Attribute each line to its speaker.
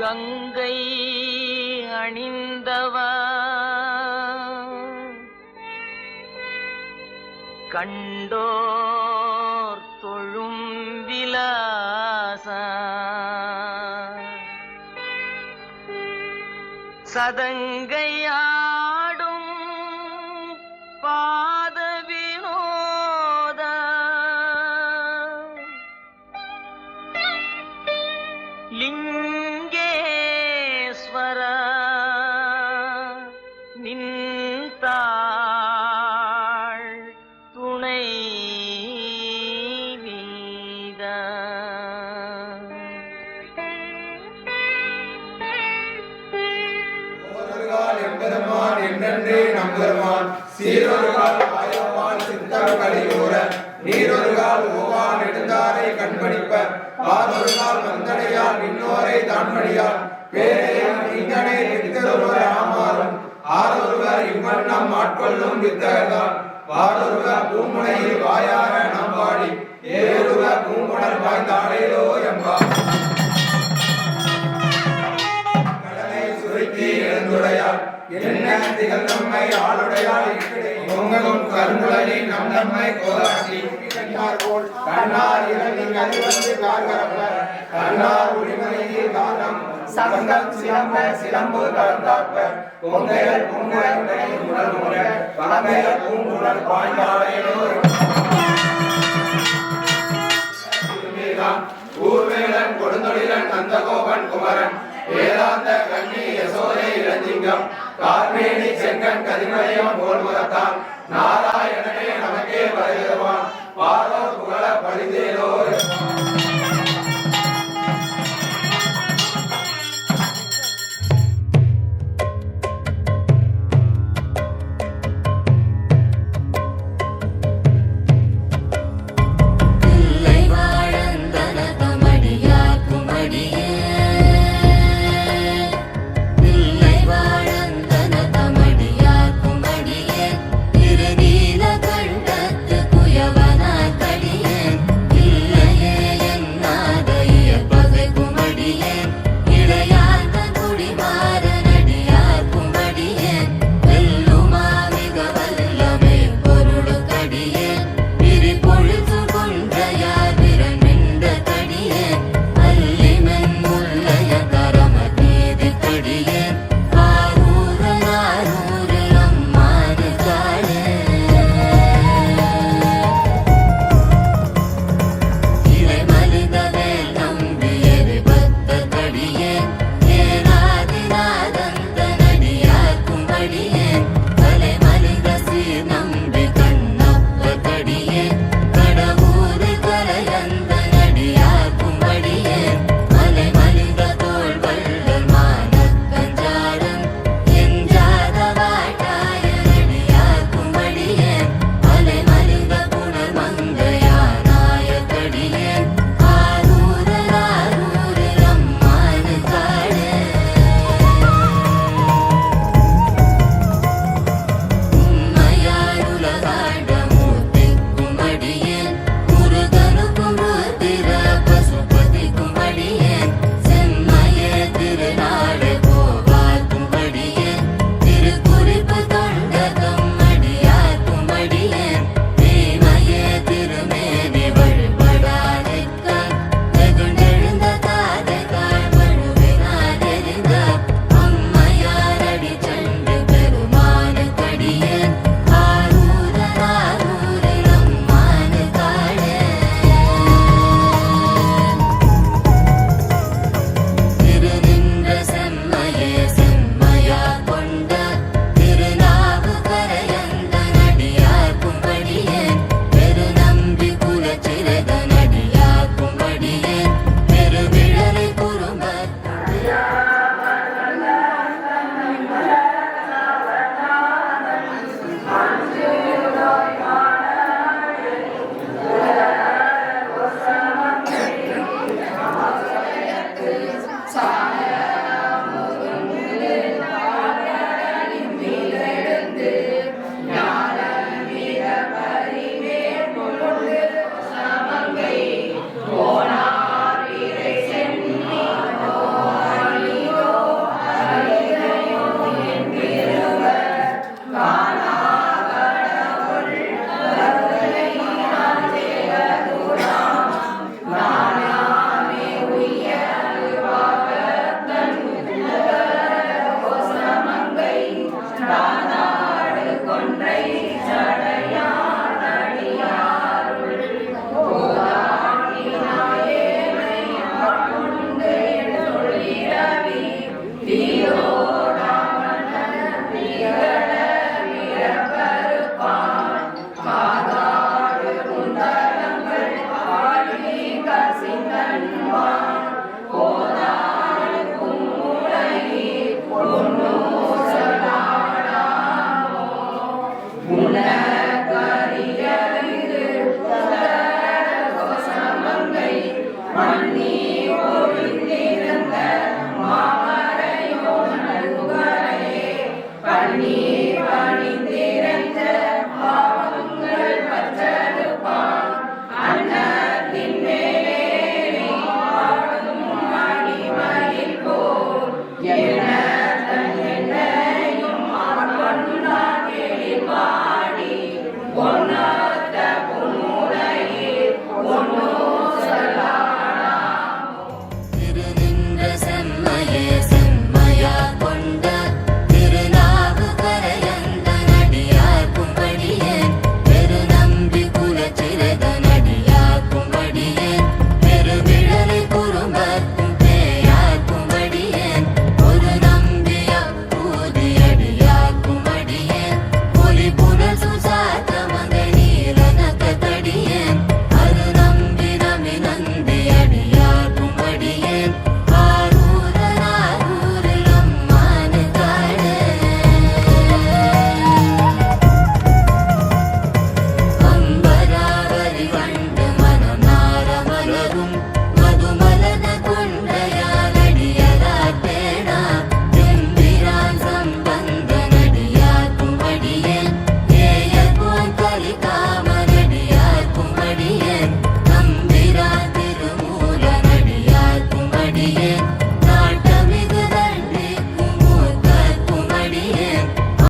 Speaker 1: கங்கை அணிந்தவா? கண்டோர் தொழும் விலாச. சதங்கையாடும் பாத வினோத லிங்க
Speaker 2: நம்பெருமான் எம்பெருமான் என்றென்றே நம்பெருமான் சீரொருகால் ஆயம்மாள் சித்தம் கலியூர நீரொருகால் ஓவா நெடுந்தாரை கண்படிப்ப ஆரொருகால் வந்தடையால் இன்னோரை தான்மடியால் பேரையால் நீங்கனே நித்தருவர் ஆமாறும். ஆரொருவர் இவ்வண்ணம் ஆட்கொள்ளும் வித்தகர்தான். வாரொருவர் பூமுனையில் வாயார நம்பாடி ஏறுவர் பூங்குணல் வாய்ந்தாடையிலோ திகழ் நம்மை ஆளுடையாள் கருங்குழலி நம் நம்மை கோலாட்டி. போல் கண்ணார் கார்கரப்ப கண்ணார் உரிமையில் தானம் சங்கம் சிலம்ப சிலம்பு கலந்தாப்ப பொங்கைகள் பூங்குழல் உடல் முறை. பூங்குழல் பாடல் புகழ பரிதே Sorry. كأس من وعد